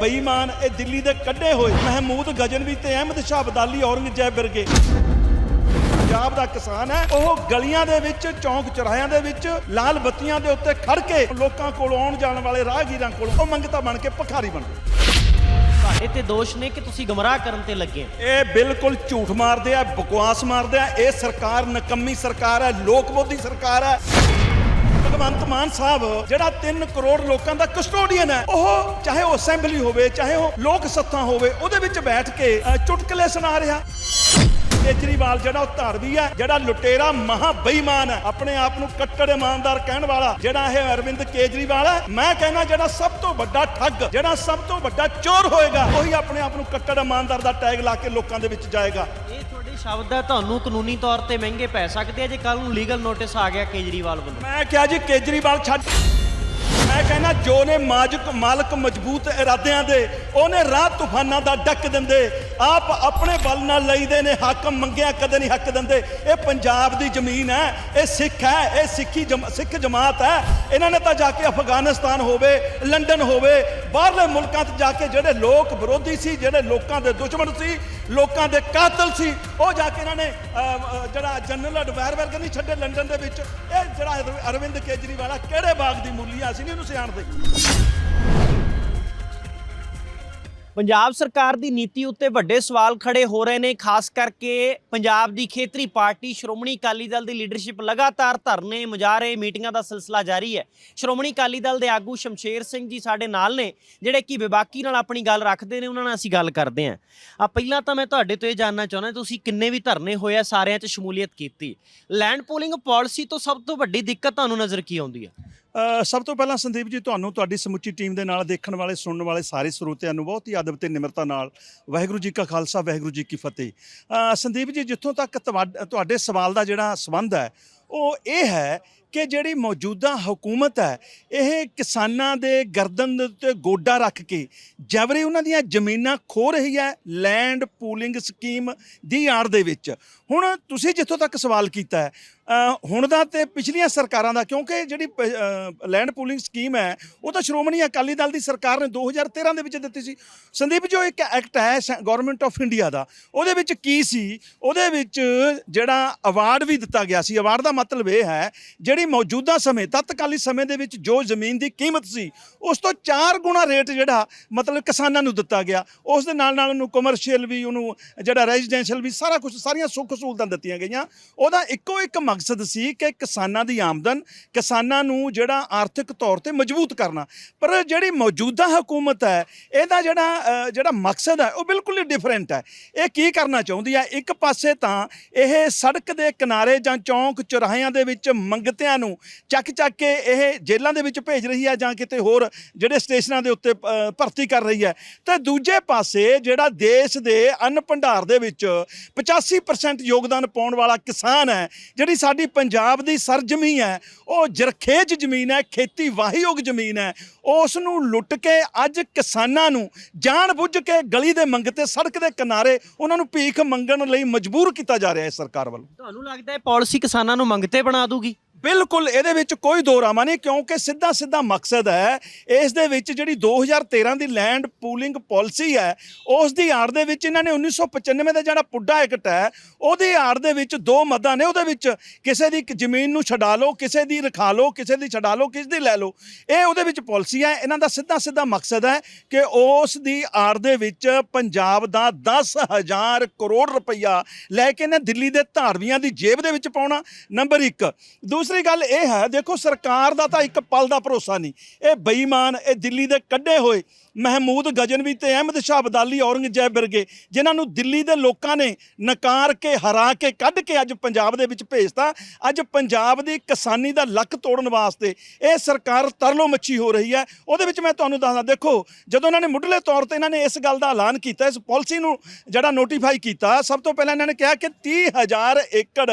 ਬੇਈਮਾਨ ਇਹ ਦਿੱਲੀ ਦੇ ਕੱਢੇ ਹੋਏ ਮਹਿਮੂਦ ਗਜਨਵੀ ਤੇ ਅਹਿਮਦ ਸ਼ਾਹ ਅਬਦਾਲੀ ਔਰੰਗਜ਼ੇਬ ਵਰਗੇ। ਪੰਜਾਬ ਦਾ ਕਿਸਾਨ ਹੈ ਉਹ ਗਲੀਆਂ ਦੇ ਵਿੱਚ ਚੌਂਕ ਚੌਰਾਹਿਆਂ ਦੇ ਵਿੱਚ ਲਾਲ ਬੱਤੀਆਂ ਦੇ ਉੱਤੇ ਖੜ ਕੇ ਲੋਕਾਂ ਕੋਲ ਆਉਣ ਜਾਣ ਵਾਲੇ ਰਾਹਗੀਰਾਂ ਕੋਲ ਉਹ ਮੰਗਤਾ ਬਣ ਕੇ ਭਿਖਾਰੀ ਬਣ ਗਏ। ਤੁਹਾਡੇ ਤੇ ਦੋਸ਼ ਨੇ ਕਿ ਤੁਸੀਂ ਗਮਰਾਹ ਕਰਨ ਤੇ ਲੱਗੇ। ਇਹ ਬਿਲਕੁਲ ਝੂਠ ਮਾਰਦੇ ਆ ਬਕਵਾਸ ਮਾਰਦੇ ਆ ਇਹ ਸਰਕਾਰ ਨਕੰਮੀ ਸਰਕਾਰ ਹੈ ਲੋਕ ਵਿਰੋਧੀ ਸਰਕਾਰ ਹੈ। ਭਗਵੰਤ ਮਾਨ ਸਾਹਿਬ, ਜਿਹੜਾ 3 ਕਰੋੜ ਲੋਕਾਂ ਦਾ ਕਸਟੋਡੀਅਨ ਹੈ, ਉਹ ਚਾਹੇ ਉਹ ਅਸੈਂਬਲੀ ਹੋਵੇ, ਚਾਹੇ ਉਹ ਲੋਕ ਸੱਤਾ ਹੋਵੇ, ਉਹਦੇ ਵਿੱਚ ਬੈਠ ਕੇ ਚੁਟਕਲੇ ਸੁਣਾ ਰਿਹਾ। ਕੇਜਰੀਵਾਲ ਜਿਹੜਾ ਉਹ ਧਾਰਵੀ ਹੈ ਜਿਹੜਾ ਲੁਟੇਰਾ ਮਹਾ ਬੇਈਮਾਨ ਹੈ ਆਪਣੇ ਆਪ ਨੂੰ ਕੱਟੜ ਇਮਾਨਦਾਰ ਕਹਿਣ ਵਾਲਾ ਜਿਹੜਾ ਇਹ ਅਰਵਿੰਦ ਕੇਜਰੀਵਾਲ ਹੈ ਮੈਂ ਕਹਿੰਦਾ ਜਿਹੜਾ ਸਭ ਤੋਂ ਵੱਡਾ ਠੱਗ ਜਿਹੜਾ ਸਭ ਤੋਂ ਵੱਡਾ ਚੋਰ ਹੋਏਗਾ ਉਹੀ ਆਪਣੇ ਆਪ ਨੂੰ ਕੱਟੜ ਇਮਾਨਦਾਰ ਦਾ ਟੈਗ ਲਾ ਕੇ ਲੋਕਾਂ ਦੇ ਵਿੱਚ ਜਾਏਗਾ। ਇਹ ਤੁਹਾਡੇ ਸ਼ਬਦ ਹੈ ਤੁਹਾਨੂੰ ਕਾਨੂੰਨੀ ਤੌਰ ਤੇ ਮਹਿੰਗੇ ਪੈ ਸਕਦੇ ਆ ਜੇ ਕੱਲ ਨੂੰ ਲੀਗਲ ਨੋਟਿਸ ਆ ਗਿਆ ਕੇਜਰੀਵਾਲ ਵੱਲੋਂ। ਮੈਂ ਕਿਹਾ ਜੀ ਕੇਜਰੀਵਾਲ ਛੱਡ ਮੈਂ ਕਹਿੰਦਾ ਜੋ ਨੇ ਮਾਜਕ ਮਾਲਕ ਮਜ਼ਬੂਤ ਇਰਾਦਿਆਂ ਦੇ, ਉਹਨੇ ਰਾਹ ਤੂਫਾਨਾਂ ਦਾ ਡੱਕ ਦਿੰਦੇ। ਆਪ ਆਪਣੇ ਬਲ ਨਾਲ ਲਈਦੇ ਨੇ, ਹਾਕਮ ਮੰਗਿਆ ਕਦੇ ਨਹੀਂ ਹੱਕ ਦਿੰਦੇ। ਇਹ ਪੰਜਾਬ ਦੀ ਜ਼ਮੀਨ ਹੈ, ਇਹ ਸਿੱਖ ਹੈ, ਇਹ ਸਿੱਖੀ ਜਮ- ਸਿੱਖ ਜਮਾਤ ਹੈ। ਇਹਨਾਂ ਨੇ ਤਾਂ ਜਾ ਕੇ ਅਫਗਾਨਿਸਤਾਨ ਹੋਵੇ, ਲੰਡਨ ਹੋਵੇ, ਬਾਹਰਲੇ ਮੁਲਕਾਂ 'ਚ ਜਾ ਕੇ ਜਿਹੜੇ ਲੋਕ ਵਿਰੋਧੀ ਸੀ, ਜਿਹੜੇ ਲੋਕਾਂ ਦੇ ਦੁਸ਼ਮਣ ਸੀ, ਲੋਕਾਂ ਦੇ ਕਾਤਲ ਸੀ, ਉਹ ਜਾ ਕੇ ਇਹਨਾਂ ਨੇ ਜਿਹੜਾ ਜਨਰਲ ਅਡਵਾਇਰ ਵਰਗ ਨਹੀਂ ਛੱਡੇ ਲੰਡਨ ਦੇ ਵਿੱਚ, ਇਹ ਜਿਹੜਾ ਅਰਵਿੰਦ ਕੇਜਰੀਵਾਲ ਆ, ਕਿਹੜੇ ਬਾਗ ਦੀ ਮੂਲੀ ਆ ਅਸੀਂ ਨਹੀਂ ਉਹਨੂੰ ਸਿਆਣਦੇ ਪੰਜਾਬ ਸਰਕਾਰ ਦੀ ਨੀਤੀ ਉੱਤੇ ਵੱਡੇ ਸਵਾਲ ਖੜੇ ਹੋ ਰਹੇ ਨੇ, ਖਾਸ ਕਰਕੇ ਪੰਜਾਬ ਦੀ ਖੇਤਰੀ ਪਾਰਟੀ ਸ਼੍ਰੋਮਣੀ ਅਕਾਲੀ ਦਲ ਦੀ ਲੀਡਰਸ਼ਿਪ ਲਗਾਤਾਰ ਧਰਨੇ ਮੁਜ਼ਾਹਰੇ ਮੀਟਿੰਗਾਂ ਦਾ ਸਿਲਸਿਲਾ ਜਾਰੀ ਹੈ। ਸ਼੍ਰੋਮਣੀ ਅਕਾਲੀ ਦਲ ਦੇ ਆਗੂ ਸ਼ਮਸ਼ੇਰ ਸਿੰਘ ਜੀ ਸਾਡੇ ਨਾਲ ਨੇ, ਜਿਹੜੇ ਕਿ ਵਿਵਾਕੀ ਨਾਲ ਆਪਣੀ ਗੱਲ ਰੱਖਦੇ ਨੇ, ਉਹਨਾਂ ਨਾਲ ਅਸੀਂ ਗੱਲ ਕਰਦੇ ਹਾਂ। ਆ ਪਹਿਲਾਂ ਤਾਂ ਮੈਂ ਤੁਹਾਡੇ ਤੋਂ ਇਹ ਜਾਨਣਾ ਚਾਹੁੰਦਾ, ਤੁਸੀਂ ਕਿੰਨੇ ਵੀ ਧਰਨੇ ਹੋਏ ਆ, ਸਾਰਿਆਂ 'ਚ ਸ਼ਮੂਲੀਅਤ ਕੀਤੀ। ਲੈਂਡ ਪੂਲਿੰਗ ਪਾਲਿਸੀ ਤੋਂ ਸਭ ਤੋਂ ਵੱਡੀ ਦਿੱਕਤ ਤੁਹਾਨੂੰ ਨਜ਼ਰ ਕੀ ਆਉਂਦੀ ਹੈ? ਸਭ ਤੋਂ ਪਹਿਲਾਂ ਸੰਦੀਪ ਜੀ, ਤੁਹਾਨੂੰ ਤੁਹਾਡੀ ਸਮੁੱਚੀ ਟੀਮ ਦੇ ਨਾਲ ਦੇਖਣ ਵਾਲੇ, ਸੁਣਨ ਵਾਲੇ ਸਾਰੇ ਸਰੋਤਿਆਂ ਨੂੰ ਬਹੁਤ ਹੀ ਅਦਬ ਤੇ ਨਿਮਰਤਾ ਨਾਲ ਵਾਹਿਗੁਰੂ ਜੀ ਕਾ ਖਾਲਸਾ, ਵਾਹਿਗੁਰੂ ਜੀ ਕੀ ਫਤਿਹ। ਸੰਦੀਪ ਜੀ, ਜਿੱਥੋਂ ਤੱਕ ਤੁਹਾਡੇ ਸਵਾਲ ਦਾ ਜਿਹੜਾ ਸਬੰਧ ਹੈ ਉਹ ਇਹ ਹੈ ਕਿ ਜਿਹੜੀ ਮੌਜੂਦਾ ਹਕੂਮਤ ਹੈ, ਇਹ ਕਿਸਾਨਾਂ ਦੇ ਗਰਦਨ ਦੇ ਉੱਤੇ ਗੋਡਾ ਰੱਖ ਕੇ ਜਬਰੀ ਉਹਨਾਂ ਦੀਆਂ ਜ਼ਮੀਨਾਂ ਖੋ ਰਹੀ ਹੈ ਲੈਂਡ ਪੂਲਿੰਗ ਸਕੀਮ ਦੀ ਆੜ ਦੇ ਵਿੱਚ। ਹੁਣ ਤੁਸੀਂ ਜਿੱਥੋਂ ਤੱਕ ਸਵਾਲ ਕੀਤਾ ਹੈ ਹੁਣ ਦਾ ਤੇ ਪਿਛਲੀਆਂ ਸਰਕਾਰਾਂ ਦਾ, ਕਿਉਂਕਿ ਜਿਹੜੀ ਲੈਂਡ ਪੂਲਿੰਗ ਸਕੀਮ ਹੈ, ਉਹ ਤਾਂ ਸ਼੍ਰੋਮਣੀ ਅਕਾਲੀ ਦਲ ਦੀ ਸਰਕਾਰ ਨੇ 2013 ਦੇ ਵਿੱਚ ਦਿੱਤੀ ਸੀ। ਸੰਦੀਪ ਜੋ ਇੱਕ ਐਕਟ ਹੈ ਗਵਰਨਮੈਂਟ ਆਫ ਇੰਡੀਆ ਦਾ। ਉਹਦੇ ਵਿੱਚ ਕੀ ਸੀ? ਉਹਦੇ ਵਿੱਚ ਜਿਹੜਾ ਅਵਾਰਡ ਵੀ ਦਿੱਤਾ ਗਿਆ ਸੀ ਅਵਾਰਡ ਦਾ ਮਤਲਬ ਇਹ ਹੈ, ਜਿਹੜੀ ਮੌਜੂਦਾ ਸਮੇਂ, ਤਤਕਾਲੀ ਸਮੇਂ ਦੇ ਵਿੱਚ ਜੋ ਜ਼ਮੀਨ ਦੀ ਕੀਮਤ ਸੀ, ਉਸ ਤੋਂ 4 ਗੁਣਾ ਰੇਟ ਜਿਹੜਾ, ਮਤਲਬ ਕਿਸਾਨਾਂ ਨੂੰ ਦਿੱਤਾ ਗਿਆ। ਉਸ ਦੇ ਨਾਲ ਨਾਲ ਉਹਨੂੰ ਕਮਰਸ਼ੀਅਲ ਵੀ, ਉਹਨੂੰ ਜਿਹੜਾ ਰੈਜ਼ੀਡੈਂਸ਼ੀਅਲ ਵੀ, ਸਾਰਾ ਕੁਝ ਸਾਰੀਆਂ ਸੁੱਖ ਸਹੂਲਤਾਂ ਦਿੱਤੀਆਂ ਗਈਆਂ। ਉਹਦਾ ਇੱਕੋ ਇੱਕ ਮਕਸਦ ਸੀ ਕਿ ਕਿਸਾਨਾਂ ਦੀ ਆਮਦਨ, ਕਿਸਾਨਾਂ ਨੂੰ ਜਿਹੜਾ ਆਰਥਿਕ ਤੌਰ ਤੇ ਮਜ਼ਬੂਤ ਕਰਨਾ। ਪਰ ਜਿਹੜੀ ਮੌਜੂਦਾ ਹਕੂਮਤ ਹੈ, ਇਹਦਾ ਜਿਹੜਾ ਜਿਹੜਾ ਮਕਸਦ ਹੈ, ਉਹ ਬਿਲਕੁਲ ਹੀ ਡਿਫਰੈਂਟ ਹੈ। ਇਹ ਕੀ ਕਰਨਾ ਚਾਹੁੰਦੀ ਹੈ? ਇੱਕ ਪਾਸੇ ਤਾਂ ਇਹ ਸੜਕ ਦੇ ਕਿਨਾਰੇ ਜਾਂ ਚੌਂਕ ਚੁਰਾਹਿਆਂ ਦੇ ਵਿੱਚ ਮੰਗਤਿਆਂ ਨੂੰ ਚੱਕ ਚੱਕ ਕੇ ਇਹ ਜੇਲ੍ਹਾਂ ਦੇ ਵਿੱਚ ਭੇਜ ਰਹੀ ਹੈ ਜਾਂ ਕਿਤੇ ਹੋਰ ਜਿਹੜੇ ਸਟੇਸ਼ਨਾਂ ਦੇ ਉੱਤੇ ਭਰਤੀ ਕਰ ਰਹੀ ਹੈ। ਤੇ ਦੂਜੇ ਪਾਸੇ ਜਿਹੜਾ ਦੇਸ਼ ਦੇ ਅੰਨ ਭੰਡਾਰ ਦੇ ਵਿੱਚ 85% ਯੋਗਦਾਨ ਪਾਉਣ ਵਾਲਾ ਕਿਸਾਨ ਹੈ, ਜਿਹੜੀ ਸਾਡੀ ਪੰਜਾਬ ਦੀ ਸਰਜਮੀ ਹੈ, ਉਹ ਜਰਖੇਜ ਜ਼ਮੀਨ ਹੈ ਖੇਤੀ ਵਾਹੀਯੋਗ ਜ਼ਮੀਨ ਹੈ। ਉਸ ਨੂੰ ਲੁੱਟ ਕੇ ਅੱਜ ਕਿਸਾਨਾਂ ਨੂੰ ਜਾਣ ਬੁੱਝ ਕੇ ਗਲੀ ਦੇ ਮੰਗਤੇ, ਸੜਕ ਦੇ ਕਿਨਾਰੇ ਉਹਨਾਂ ਨੂੰ ਭੀਖ ਮੰਗਣ ਲਈ ਮਜਬੂਰ ਕੀਤਾ ਜਾ ਰਿਹਾ ਹੈ ਸਰਕਾਰ ਵੱਲੋਂ। ਤੁਹਾਨੂੰ ਲੱਗਦਾ ਹੈ ਪਾਲਿਸੀ ਕਿਸਾਨਾਂ ਨੂੰ ਮੰਗਤੇ ਬਣਾ ਦੂਗੀ? ਬਿਲਕੁਲ ਇਹਦੇ ਵਿੱਚ ਕੋਈ ਦੋ ਰਾਮਾ ਨਹੀਂ, ਕਿਉਂਕਿ ਸਿੱਧਾ ਸਿੱਧਾ ਮਕਸਦ ਹੈ, ਇਸ ਦੇ ਵਿੱਚ ਜਿਹੜੀ 2013 ਦੀ ਲੈਂਡ ਪੂਲਿੰਗ ਪਾਲਿਸੀ ਹੈ ਉਸ ਦੀ ਆੜ ਦੇ ਵਿੱਚ ਇਹਨਾਂ ਨੇ 1995 ਦਾ ਜਿਹੜਾ ਪੁੱਡਾ ਐਕਟ ਹੈ, ਉਹਦੀ ਆੜ ਦੇ ਵਿੱਚ ਦੋ ਮੱਦਾਂ ਨੇ, ਉਹਦੇ ਵਿੱਚ ਕਿਸੇ ਦੀ ਜ਼ਮੀਨ ਨੂੰ ਛਡਾ ਲਓ, ਕਿਸੇ ਦੀ ਰਖਾ ਲਓ, ਕਿਸੇ ਦੀ ਛਡਾ ਲਓ, ਕਿਸੇ ਦੀ ਲੈ ਲਓ, ਇਹ ਉਹਦੇ ਵਿੱਚ ਪਾਲਿਸੀ ਹੈ, ਇਹਨਾਂ ਦਾ ਸਿੱਧਾ ਸਿੱਧਾ ਮਕਸਦ ਹੈ ਕਿ ਉਸ ਦੀ ਆੜ ਦੇ ਵਿੱਚ ਪੰਜਾਬ ਦਾ 10000 ਕਰੋੜ ਰੁਪਈਆ ਲੈ ਕੇ ਨੇ ਦਿੱਲੀ ਦੇ ਧਾਰਵੀਆਂ ਦੀ ਜੇਬ ਦੇ ਵਿੱਚ ਪਾਉਣਾ ਨੰਬਰ 1 ਦੂਸਰੀ ਦੂਸਰੀ ਗੱਲ ਇਹ ਹੈ, ਦੇਖੋ ਸਰਕਾਰ ਦਾ ਤਾਂ ਇੱਕ ਪਲ ਦਾ ਭਰੋਸਾ ਨਹੀਂ। ਇਹ ਬੇਈਮਾਨ, ਇਹ ਦਿੱਲੀ ਦੇ ਕੱਢੇ ਹੋਏ ਮਹਿਮੂਦ ਗਜਨਵੀ ਤੇ ਅਹਿਮਦ ਸ਼ਾਹ ਅਬਦਾਲੀ ਔਰੰਗਜ਼ੇਬ ਵਰਗੇ, ਜਿਨ੍ਹਾਂ ਨੂੰ ਦਿੱਲੀ ਦੇ ਲੋਕਾਂ ਨੇ ਨਕਾਰ ਕੇ, ਹਰਾ ਕੇ, ਕੱਢ ਕੇ ਅੱਜ ਪੰਜਾਬ ਦੇ ਵਿੱਚ ਭੇਜਤਾ। ਅੱਜ ਪੰਜਾਬ ਦੀ ਕਿਸਾਨੀ ਦਾ ਲੱਕ ਤੋੜਨ ਵਾਸਤੇ ਇਹ ਸਰਕਾਰ ਤਰਲੋ ਮੱਛੀ ਹੋ ਰਹੀ ਹੈ। ਉਹਦੇ ਵਿੱਚ ਮੈਂ ਤੁਹਾਨੂੰ ਦੱਸਦਾ, ਦੇਖੋ, ਜਦੋਂ ਇਹਨਾਂ ਨੇ ਮੁੱਢਲੇ ਤੌਰ ਤੇ ਇਹਨਾਂ ਨੇ ਇਸ ਗੱਲ ਦਾ ਐਲਾਨ ਕੀਤਾ, ਇਸ ਪਾਲਿਸੀ ਨੂੰ ਜਿਹੜਾ ਨੋਟੀਫਾਈ ਕੀਤਾ, ਸਭ ਤੋਂ ਪਹਿਲਾਂ ਇਹਨਾਂ ਨੇ ਕਿਹਾ ਕਿ 30000 ਏਕੜ,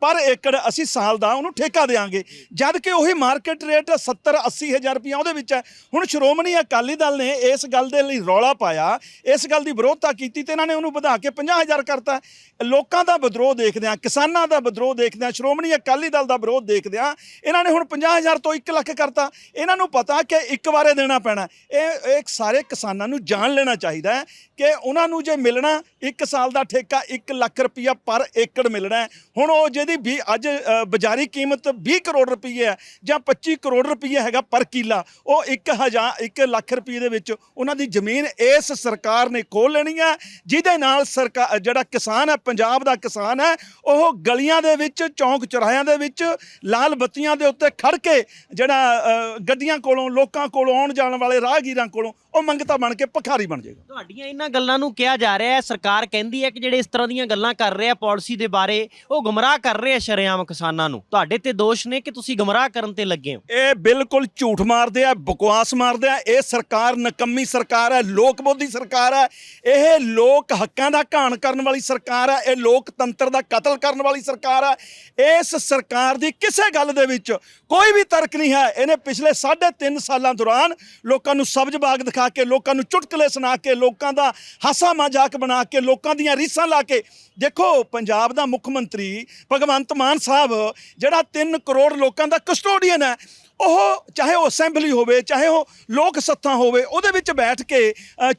ਪਰ ਏਕੜ ਅਸੀਂ ਸਾਲ ਦਾ ਉਹਨੂੰ ਠੇਕੇ ਠੇਕਾ ਦੇਾਂਗੇ। ਜਦ ਕਿ ਉਹੀ ਮਾਰਕੀਟ ਰੇਟ 70 80 ਹਜ਼ਾਰ ਰੁਪਇਆ ਉਹਦੇ ਵਿੱਚ ਹੈ। ਹੁਣ ਸ਼੍ਰੋਮਣੀ ਅਕਾਲੀ ਦਲ ਨੇ ਇਸ ਗੱਲ ਦੇ ਲਈ ਰੌਲਾ ਪਾਇਆ, ਇਸ ਗੱਲ ਦੀ ਵਿਰੋਧਤਾ ਕੀਤੀ ਤੇ ਇਹਨਾਂ ਨੇ ਉਹਨੂੰ ਵਧਾ ਕੇ 50 ਹਜ਼ਾਰ ਕਰਤਾ। ਲੋਕਾਂ ਦਾ ਵਿਦਰੋਹ ਦੇਖਦੇ ਆ ਕਿਸਾਨਾਂ ਦਾ ਵਿਦਰੋਹ ਦੇਖਦੇ ਆ ਸ਼੍ਰੋਮਣੀ ਅਕਾਲੀ ਦਲ ਦਾ ਵਿਰੋਧ ਦੇਖਦੇ ਆ ਇਹਨਾਂ ਨੇ ਹੁਣ 50 ਹਜ਼ਾਰ ਤੋਂ 1 ਲੱਖ ਕਰਤਾ। ਇਹਨਾਂ ਨੂੰ ਪਤਾ ਕਿ ਇੱਕ ਵਾਰੇ ਦੇਣਾ ਪੈਣਾ। ਇਹ ਇਹ ਸਾਰੇ ਕਿਸਾਨਾਂ ਨੂੰ ਜਾਣ ਲੈਣਾ ਚਾਹੀਦਾ ਹੈ ਕਿ ਉਹਨਾਂ ਨੂੰ ਜੇ ਮਿਲਣਾ 1 ਸਾਲ ਦਾ ਠੇਕਾ 1 ਲੱਖ ਰੁਪਇਆ ਪਰ ਏਕੜ ਮਿਲਣਾ ਹੁਣ ਉਹ ਜਿਹਦੀ ਵੀ ਅੱਜ ਬਾਜ਼ਾਰੀ ਕੀਮਤ 20 ਕਰੋੜ ਰੁਪਏ ਹੈ ਜਾਂ 25 ਕਰੋੜ ਰੁਪਏ ਹੈਗਾ ਪਰ ਕਿੱਲਾ ਉਹ 1000 1 ਲੱਖ ਰੁਪਏ ਦੇ ਵਿੱਚ ਉਹਨਾਂ ਦੀ ਜ਼ਮੀਨ ਇਸ ਸਰਕਾਰ ਨੇ ਖੋਲ ਲੈਣੀ ਹੈ ਜਿਹਦੇ ਨਾਲ ਸਰਕਾਰ ਜਿਹੜਾ ਕਿਸਾਨ ਹੈ ਪੰਜਾਬ ਦਾ ਕਿਸਾਨ ਹੈ ਉਹ ਗਲੀਆਂ ਦੇ ਵਿੱਚ ਚੌਂਕ ਚੌਰਾਹਿਆਂ ਦੇ ਵਿੱਚ ਲਾਲ ਬੱਤੀਆਂ ਦੇ ਉੱਤੇ ਖੜ ਕੇ ਜਿਹੜਾ ਅ, ਗੱਡੀਆਂ ਕੋਲੋਂ ਲੋਕਾਂ ਕੋਲੋਂ ਆਉਣ ਜਾਣ ਵਾਲੇ ਰਾਹਗੀਰਾਂ ਕੋਲੋਂ ਉਹ ਮੰਗਤਾ ਬਣ ਕੇ ਭਿਖਾਰੀ ਬਣ ਜਾਏਗਾ। ਤੁਹਾਡੀਆਂ ਇਹਨਾਂ ਗੱਲਾਂ ਨੂੰ ਕਿਹਾ ਜਾ ਰਿਹਾ ਹੈ ਸਰਕਾਰ ਕਹਿੰਦੀ ਹੈ ਕਿ ਜਿਹੜੇ ਇਸ ਤਰ੍ਹਾਂ ਦੀਆਂ ਗੱਲਾਂ ਕਰ ਰਹੇ ਆ ਪਾਲਿਸੀ ਦੇ ਬਾਰੇ ਉਹ ਗੁੰਮਰਾਹ ਕਰ ਰਹੇ ਆ ਸ਼ਰੇਆਮ ਕਿਸਾਨਾਂ ਨੂੰ। ਤੁਹਾਡੇ ਤੇ ਦੋਸ਼ ਨੇ ਕਿ ਤੁਸੀਂ ਗੁੰਮਰਾਹ ਕਰਨ ਤੇ ਲੱਗੇ ਹੋ। ਇਹ ਬਿਲਕੁਲ ਝੂਠ ਮਾਰਦੇ ਆ, ਬਕਵਾਸ ਮਾਰਦੇ ਆ। ਇਹ ਸਰਕਾਰ ਨਕੰਮੀ ਸਰਕਾਰ ਹੈ ਲੋਕ ਵਿਰੋਧੀ ਸਰਕਾਰ ਹੈ ਇਹ ਲੋਕ ਹੱਕਾਂ ਦਾ ਘਾਣ ਕਰਨ ਵਾਲੀ ਸਰਕਾਰ ਹੈ ਇਹ ਲੋਕਤੰਤਰ ਦਾ ਕਤਲ ਕਰਨ ਵਾਲੀ ਸਰਕਾਰ ਹੈ ਇਸ ਸਰਕਾਰ ਦੀ ਕਿਸੇ ਗੱਲ ਦੇ ਵਿੱਚ ਕੋਈ ਵੀ ਤਰਕ ਨਹੀਂ ਹੈ। ਇਹਨੇ ਪਿਛਲੇ 3.5 ਸਾਲਾਂ ਦੌਰਾਨ ਲੋਕਾਂ ਨੂੰ ਸਬਜ਼ ਬਾਗ ਦਿਖਾ ਕੇ, ਲੋਕਾਂ ਨੂੰ ਚੁਟਕਲੇ ਸੁਣਾ ਕੇ, ਲੋਕਾਂ ਦਾ ਹਾਸਾ ਮਜ਼ਾਕ ਬਣਾ ਕੇ, ਲੋਕਾਂ ਦੀਆਂ ਰੀਸਾਂ ਲਾ ਕੇ। ਦੇਖੋ, ਪੰਜਾਬ ਦਾ ਮੁੱਖ ਮੰਤਰੀ ਭਗਵੰਤ ਮਾਨ ਸਾਹਿਬ, ਜਿਹੜਾ 3 ਕਰੋੜ ਲੋਕਾਂ ਦਾ ਕਸਟੋਡੀਅਨ ਹੈ। ਉਹ ਚਾਹੇ ਉਹ ਅਸੈਂਬਲੀ ਹੋਵੇ, ਚਾਹੇ ਉਹ ਲੋਕ ਸੱਥਾ ਹੋਵੇ, ਉਹਦੇ ਵਿੱਚ ਬੈਠ ਕੇ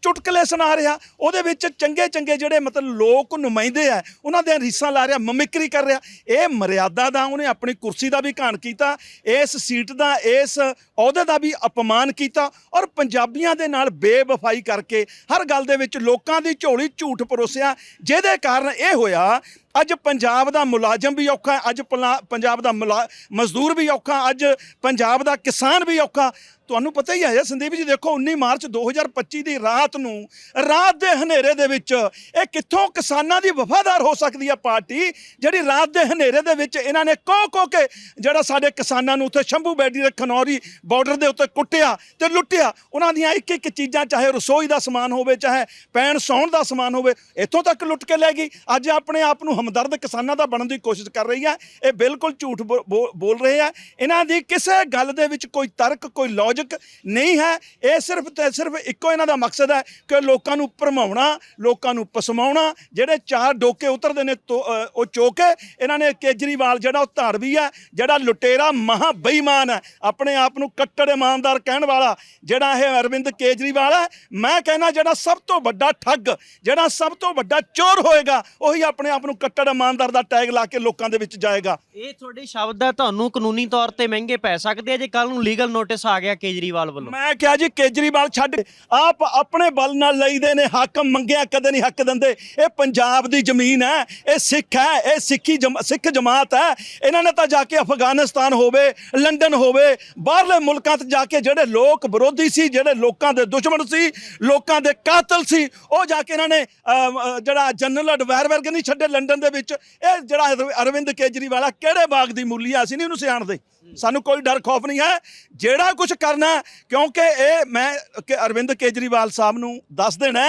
ਚੁਟਕਲੇ ਸੁਣਾ ਰਿਹਾ। ਉਹਦੇ ਵਿੱਚ ਚੰਗੇ ਚੰਗੇ ਜਿਹੜੇ ਮਤਲਬ ਲੋਕ ਨੁਮਾਇੰਦੇ ਆ, ਉਹਨਾਂ ਦੇ ਰੀਸਾਂ ਲਾ ਰਿਹਾ, ਮਮਿਕਰੀ ਕਰ ਰਿਹਾ। ਇਹ ਮਰਿਆਦਾ ਦਾ ਉਹਨੇ ਆਪਣੀ ਕੁਰਸੀ ਦਾ ਵੀ ਘਾਣ ਕੀਤਾ, ਇਸ ਸੀਟ ਦਾ, ਇਸ ਅਹੁਦੇ ਦਾ ਵੀ ਅਪਮਾਨ ਕੀਤਾ ਔਰ ਪੰਜਾਬੀਆਂ ਦੇ ਨਾਲ ਬੇਵਫਾਈ ਕਰਕੇ ਹਰ ਗੱਲ ਦੇ ਵਿੱਚ ਲੋਕਾਂ ਦੀ ਝੋਲੀ ਝੂਠ ਪਰੋਸਿਆ। ਜਿਹਦੇ ਕਾਰਨ ਇਹ ਹੋਇਆ ਅੱਜ ਪੰਜਾਬ ਦਾ ਮੁਲਾਜ਼ਮ ਵੀ ਔਖਾ, ਅੱਜ ਪਲਾ- ਪੰਜਾਬ ਦਾ ਮੁਲਾ- ਮਜ਼ਦੂਰ ਵੀ ਔਖਾ, ਅੱਜ ਪੰਜਾਬ ਦਾ ਕਿਸਾਨ ਵੀ ਔਖਾ। ਤੁਹਾਨੂੰ ਪਤਾ ਹੀ ਹੈ ਸੰਦੀਪ ਜੀ ਦੇਖੋ 19 ਮਾਰਚ 2025 ਦੀ ਰਾਤ ਨੂੰ, ਰਾਤ ਦੇ ਹਨੇਰੇ ਦੇ ਵਿੱਚ, ਇਹ ਕਿੱਥੋਂ ਕਿਸਾਨਾਂ ਦੀ ਵਫਾਦਾਰ ਹੋ ਸਕਦੀ ਹੈ ਪਾਰਟੀ? ਜਿਹੜੀ ਰਾਤ ਦੇ ਹਨੇਰੇ ਦੇ ਵਿੱਚ ਇਹਨਾਂ ਨੇ ਕੋ ਕੋ ਕੇ ਜਿਹੜਾ ਸਾਡੇ ਕਿਸਾਨਾਂ ਨੂੰ ਉੱਥੇ ਸ਼ੰਭੂ ਬੈਡੀ ਦੇ ਖਨੌਰੀ ਬਾਰਡਰ ਦੇ ਉੱਤੇ ਕੁੱਟਿਆ ਤੇ ਲੁੱਟਿਆ, ਉਹਨਾਂ ਦੀਆਂ ਇੱਕ ਇੱਕ ਚੀਜ਼ਾਂ, ਚਾਹੇ ਰਸੋਈ ਦਾ ਸਮਾਨ ਹੋਵੇ, ਚਾਹੇ ਪੈਣ ਸੌਣ ਦਾ ਸਮਾਨ ਹੋਵੇ, ਇੱਥੋਂ ਤੱਕ ਲੁੱਟ ਕੇ ਲੈ ਗਈ। ਅੱਜ ਆਪਣੇ ਆਪ ਨੂੰ ਹਮਦਰਦ ਕਿਸਾਨਾਂ ਦਾ ਬਣਨ ਦੀ ਕੋਸ਼ਿਸ਼ ਕਰ ਰਹੀ ਹੈ ਇਹ ਬਿਲਕੁਲ ਝੂਠ ਬੋ- ਬੋ- ਬੋਲ ਰਹੇ ਆ। ਇਹਨਾਂ ਦੀ ਕਿਸੇ ਗੱਲ ਦੇ ਵਿੱਚ ਕੋਈ ਤਰਕ, ਕੋਈ ਲੌਜਿਕ ਨਹੀਂ ਹੈ। ਇਹ ਸਿਰਫ ਤੇ ਸਿਰਫ ਇੱਕੋ ਇਹਨਾਂ ਦਾ ਮਕਸਦ ਹੈ ਕਿ ਲੋਕਾਂ ਨੂੰ ਭਰਮਾਉਣਾ, ਲੋਕਾਂ ਨੂੰ ਪਸਮਾਉਣਾ। ਜਿਹੜੇ ਚਾਰ ਡੋਕੇ ਉਤਰਦੇ ਨੇ ਉਹ ਚੋਕੇ ਇਹਨਾਂ ਨੇ ਕੇਜਰੀਵਾਲ ਜਿਹੜਾ ਉਹ ਧਾੜਵੀ ਹੈ, ਜਿਹੜਾ ਲੁਟੇਰਾ ਮਹਾ ਬੇਈਮਾਨ ਹੈ, ਆਪਣੇ ਆਪ ਨੂੰ ਕੱਟੜ ਇਮਾਨਦਾਰ ਕਹਿਣ ਵਾਲਾ, ਜਿਹੜਾ ਇਹ ਅਰਵਿੰਦ ਕੇਜਰੀਵਾਲ ਹੈ, ਮੈਂ ਕਹਿੰਦਾ ਜਿਹੜਾ ਸਭ ਤੋਂ ਵੱਡਾ ਠੱਗ, ਜਿਹੜਾ ਸਭ ਤੋਂ ਵੱਡਾ ਚੋਰ ਹੋਏਗਾ, ਉਹੀ ਆਪਣੇ ਆਪ ਨੂੰ ਕੱਟੜ ਇਮਾਨਦਾਰ ਦਾ ਟੈਗ ਲਾ ਕੇ ਲੋਕਾਂ ਦੇ ਵਿੱਚ ਜਾਏਗਾ। ਇਹ ਤੁਹਾਡੇ ਸ਼ਬਦ ਆ ਤੁਹਾਨੂੰ ਕਾਨੂੰਨੀ ਤੌਰ ਤੇ ਮਹਿੰਗੇ ਪੈ ਸਕਦੇ ਆ, ਜੇ ਕੱਲ ਨੂੰ ਲੀਗਲ ਨੋਟਿਸ ਆ ਗਿਆ ਕੇਜਰੀਵਾਲ ਵੱਲੋਂ? ਮੈਂ ਕਿਹਾ ਜੀ, ਕੇਜਰੀਵਾਲ ਛੱਡ ਆਪ ਆਪਣੇ ਬਲ ਨਾਲ ਲਈਦੇ ਨੇ, ਹੱਕ ਮੰਗਿਆ ਕਦੇ ਨਹੀਂ ਹੱਕ ਦਿੰਦੇ। ਇਹ ਪੰਜਾਬ ਦੀ ਜ਼ਮੀਨ ਹੈ, ਇਹ ਸਿੱਖ ਹੈ, ਇਹ ਸਿੱਖੀ ਜਮ- ਸਿੱਖ ਜਮਾਤ ਹੈ। ਇਹਨਾਂ ਨੇ ਤਾਂ ਜਾ ਕੇ ਅਫਗਾਨਿਸਤਾਨ ਹੋਵੇ, ਲੰਡਨ ਹੋਵੇ, ਬਾਹਰਲੇ ਮੁਲਕਾਂ 'ਚ ਜਾ ਕੇ ਜਿਹੜੇ ਲੋਕ ਵਿਰੋਧੀ ਸੀ, ਜਿਹੜੇ ਲੋਕਾਂ ਦੇ ਦੁਸ਼ਮਣ ਸੀ, ਲੋਕਾਂ ਦੇ ਕਾਤਲ ਸੀ, ਉਹ ਜਾ ਕੇ ਇਹਨਾਂ ਨੇ ਜਿਹੜਾ ਜਨਰਲ ਅਡਵਾਇਰ ਵਰਗੇ ਨਹੀਂ ਛੱਡੇ ਲੰਡਨ ਦੇ ਵਿੱਚ, ਇਹ ਜਿਹੜਾ ਅਰਵ- ਅਰਵਿੰਦ ਕੇਜਰੀਵਾਲ ਆ, ਕਿਹੜੇ ਬਾਗ ਦੀ ਮੂਲੀ ਆ ਅਸੀਂ ਨਹੀਂ ਉਹਨੂੰ ਸਿਆਣਦੇ। ਸਾਨੂੰ ਕੋਈ ਡਰ ਖੌਫ ਨਹੀਂ ਹੈ। ਜਿਹੜਾ ਕੁਝ ਕਰਨਾ ਕਿਉਂਕਿ ਇਹ ਮੈਂ ਕਿ ਅਰਵਿੰਦ ਕੇਜਰੀਵਾਲ ਸਾਹਿਬ ਨੂੰ ਦੱਸ ਦੇਣਾ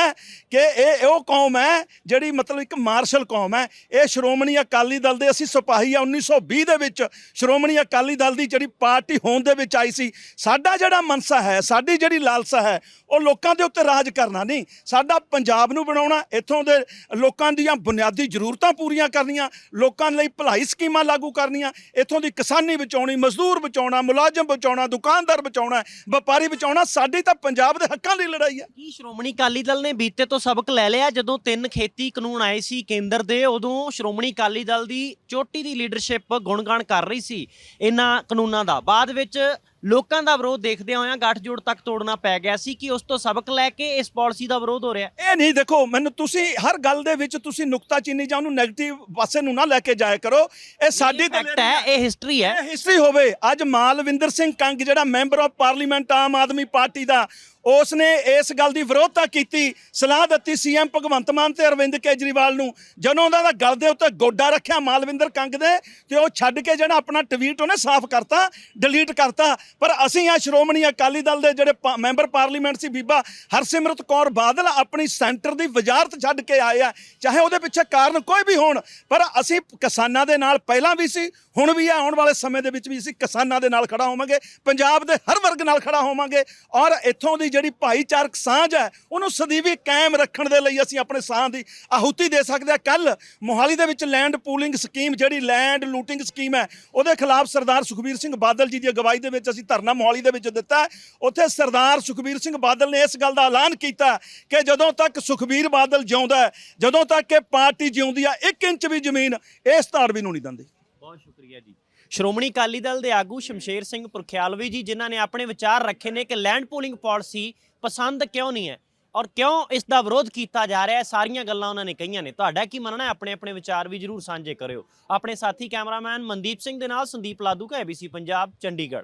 ਕਿ ਇਹ ਉਹ ਕੌਮ ਹੈ ਜਿਹੜੀ ਮਤਲਬ ਇੱਕ ਮਾਰਸ਼ਲ ਕੌਮ ਹੈ। ਇਹ ਸ਼੍ਰੋਮਣੀ ਅਕਾਲੀ ਦਲ ਦੇ ਅਸੀਂ ਸਿਪਾਹੀ ਆ 1920 ਦੇ ਵਿੱਚ ਸ਼੍ਰੋਮਣੀ ਅਕਾਲੀ ਦਲ ਦੀ ਜਿਹੜੀ ਪਾਰਟੀ ਹੋਣ ਦੇ ਵਿੱਚ ਆਈ ਸੀ। ਸਾਡਾ ਜਿਹੜਾ ਮਨਸਾ ਹੈ, ਸਾਡੀ ਜਿਹੜੀ ਲਾਲਸਾ ਹੈ, ਉਹ ਲੋਕਾਂ ਦੇ ਉੱਤੇ ਰਾਜ ਕਰਨਾ ਨਹੀਂ। ਸਾਡਾ ਪੰਜਾਬ ਨੂੰ ਬਣਾਉਣਾ, ਇੱਥੋਂ ਦੇ ਲੋਕਾਂ ਦੀਆਂ ਬੁਨਿਆਦੀ ਜ਼ਰੂਰਤਾਂ ਪੂਰੀਆਂ ਕਰਨੀਆਂ, ਲੋਕਾਂ ਲਈ ਭਲਾਈ ਸਕੀਮਾਂ ਲਾਗੂ ਕਰਨੀਆਂ, ਇੱਥੋਂ ਦੀ ਕਿਸਾਨੀ ਬਚਾਉਣੀ, ਮਜ਼ਦੂਰ ਬਚਾਉਣਾ, ਮੁਲਾਜ਼ਮ ਬਚਾਉਣਾ, ਦੁਕਾਨਦਾਰ ਬਚਾਉਣਾ ਵਪਾਰੀ ਬਚਾਉਣਾ, ਸਾਡੀ ਤਾਂ ਪੰਜਾਬ ਦੇ ਹੱਕਾਂ ਲਈ ਲੜਾਈ ਹੈ। ਕੀ ਸ਼੍ਰੋਮਣੀ ਅਕਾਲੀ ਦਲ ਨੇ ਬੀਤੇ ਤੋਂ ਸਬਕ ਲੈ ਲਿਆ। ਜਦੋਂ ਤਿੰਨ ਖੇਤੀ ਕਾਨੂੰਨ ਆਏ ਸੀ ਕੇਂਦਰ ਦੇ, ਉਦੋਂ ਸ਼੍ਰੋਮਣੀ ਅਕਾਲੀ ਦਲ ਦੀ ਚੋਟੀ ਦੀ ਲੀਡਰਸ਼ਿਪ ਗੁਣਗਾਨ ਕਰ ਰਹੀ ਸੀ ਇਹਨਾਂ ਕਾਨੂੰਨਾਂ ਦਾ। ਬਾਅਦ ਵਿੱਚ ਲੋਕਾਂ ਦਾ ਵਿਰੋਧ ਦੇਖਦੇ ਹੋਇਆਂ ਗੱਠਜੋੜ ਤੱਕ ਤੋੜਨਾ ਪੈ ਗਿਆ ਸੀ ਕਿ ਉਸ ਤੋਂ ਸਬਕ ਲੈ ਕੇ ਇਸ ਪਾਲਿਸੀ ਦਾ ਵਿਰੋਧ ਹੋ ਰਿਹਾ। ਇਹ ਨਹੀਂ ਦੇਖੋ ਮੈਨੂੰ ਤੁਸੀਂ ਹਰ ਗੱਲ ਦੇ ਵਿੱਚ ਤੁਸੀਂ ਨੁਕਤਾਚੀਨੀ ਜਾਂ ਉਹਨੂੰ 네ਗੇਟਿਵ ਪਾਸੇ ਨੂੰ ਨਾ ਲੈ ਕੇ ਜਾਇਆ ਕਰੋ। ਇਹ ਸਾਡੀ ਫੈਕਟ ਹੈ ਇਹ ਹਿਸਟਰੀ ਹੈ। ਇਹ ਹਿਸਟਰੀ ਹੋਵੇ। ਅੱਜ ਮਾਲਵਿੰਦਰ ਸਿੰਘ ਕੰਗ ਜਿਹੜਾ member of parliament Aam Aadmi party ਦਾ ਉਸ ਨੇ ਇਸ ਗੱਲ ਦੀ ਵਿਰੋਧਤਾ ਕੀਤੀ, ਸਲਾਹ ਦਿੱਤੀ ਸੀਐਮ ਭਗਵੰਤ ਮਾਨ ਤੇ ਅਰਵਿੰਦ ਕੇਜਰੀਵਾਲ ਨੂੰ। ਜਦੋਂ ਉਹਨਾਂ ਦਾ ਗਲ ਦੇ ਉੱਤੇ ਗੋਡਾ ਰੱਖਿਆ ਮਾਲਵਿੰਦਰ ਕੰਗ ਦੇ ਤੇ ਉਹ ਛੱਡ ਕੇ ਜਿਹੜਾ ਆਪਣਾ ਟਵੀਟ ਉਹਨੇ ਸਾਫ਼ ਕਰਤਾ ਡਿਲੀਟ ਕਰਤਾ। ਪਰ ਅਸੀਂ ਆ ਸ਼੍ਰੋਮਣੀ ਅਕਾਲੀ ਦਲ ਦੇ ਜਿਹੜੇ ਪਾ- ਮੈਂਬਰ ਪਾਰਲੀਮੈਂਟ ਸੀ ਬੀਬਾ ਹਰਸਿਮਰਤ ਕੌਰ ਬਾਦਲ ਆਪਣੀ ਸੈਂਟਰ ਦੀ ਵਜ਼ਾਰਤ ਛੱਡ ਕੇ ਆਏ ਆ, ਚਾਹੇ ਉਹਦੇ ਪਿੱਛੇ ਕਾਰਨ ਕੋਈ ਵੀ ਹੋਣ। ਪਰ ਅਸੀਂ ਕਿਸਾਨਾਂ ਦੇ ਨਾਲ ਪਹਿਲਾਂ ਵੀ ਸੀ, ਹੁਣ ਵੀ ਆ, ਆਉਣ ਵਾਲੇ ਸਮੇਂ ਦੇ ਵਿੱਚ ਵੀ ਅਸੀਂ ਕਿਸਾਨਾਂ ਦੇ ਨਾਲ ਖੜਾ ਹੋਵਾਂਗੇ, ਪੰਜਾਬ ਦੇ ਹਰ ਵਰਗ ਨਾਲ ਖੜਾ ਹੋਵਾਂਗੇ। ਔਰ ਇੱਥੋਂ ਦੀ ਜਿਹੜੀ ਭਾਈਚਾਰਕ ਸਾਂਝ ਹੈ, ਉਹਨੂੰ ਸਦੀਵੀ ਕਾਇਮ ਰੱਖਣ ਦੇ ਲਈ ਅਸੀਂ ਆਪਣੇ ਸਾਹ ਦੀ ਆਹੂਤੀ ਦੇ ਸਕਦੇ ਹਾਂ। ਕੱਲ ਮੋਹਾਲੀ ਦੇ ਵਿੱਚ ਲੈਂਡ ਪੂਲਿੰਗ ਸਕੀਮ ਜਿਹੜੀ ਲੈਂਡ ਲੂਟਿੰਗ ਸਕੀਮ ਹੈ, ਉਹਦੇ ਖਿਲਾਫ ਸਰਦਾਰ ਸੁਖਬੀਰ ਸਿੰਘ ਬਾਦਲ ਜੀ ਦੀ ਅਗਵਾਈ ਦੇ ਵਿੱਚ ਅਸੀਂ ਧਰਨਾ ਮੋਹਾਲੀ ਦੇ ਵਿੱਚ ਦਿੱਤਾ ਉੱਥੇ ਸਰਦਾਰ ਸੁਖਬੀਰ ਸਿੰਘ ਬਾਦਲ ਨੇ ਇਸ ਗੱਲ ਦਾ ਐਲਾਨ ਕੀਤਾ ਕਿ ਜਦੋਂ ਤੱਕ ਸੁਖਬੀਰ ਬਾਦਲ ਜਿਉਂਦਾ ਜਦੋਂ ਤੱਕ ਇਹ ਪਾਰਟੀ ਜਿਉਂਦੀ ਆ 1 ਇੰਚ ਵੀ ਜ਼ਮੀਨ ਇਸ ਧਾੜਵੀ ਨੂੰ ਨਹੀਂ ਦਿੰਦੀ। ਬਹੁਤ ਸ਼ੁਕਰੀਆ ਜੀ। ਸ਼੍ਰੋਮਣੀ ਅਕਾਲੀ ਦਲ ਦੇ ਆਗੂ ਸ਼ਮਸ਼ੇਰ ਸਿੰਘ ਪੁਰਖਿਆਲਵੀ ਜੀ, ਜਿਨ੍ਹਾਂ ਨੇ ਆਪਣੇ ਵਿਚਾਰ ਰੱਖੇ ਨੇ ਕਿ ਲੈਂਡ ਪੂਲਿੰਗ ਪਾਲਿਸੀ ਪਸੰਦ ਕਿਉਂ ਨਹੀਂ ਹੈ ਔਰ ਕਿਉਂ ਇਸ ਦਾ ਵਿਰੋਧ ਕੀਤਾ ਜਾ ਰਿਹਾ ਹੈ, ਸਾਰੀਆਂ ਗੱਲਾਂ ਉਹਨਾਂ ਨੇ ਕਹੀਆਂ ਨੇ। ਤੁਹਾਡਾ ਕੀ ਮੰਨਣਾ ਹੈ? ਆਪਣੇ ਆਪਣੇ ਵਿਚਾਰ ਵੀ ਜਰੂਰ ਸਾਂਝੇ ਕਰਿਓ। ਆਪਣੇ ਸਾਥੀ ਕੈਮਰਾਮੈਨ ਮਨਦੀਪ ਸਿੰਘ ਦੇ ਨਾਲ ਸੰਦੀਪ ਲਾਦੂ, ਕਾ ABC ਪੰਜਾਬ, ਚੰਡੀਗੜ੍ਹ।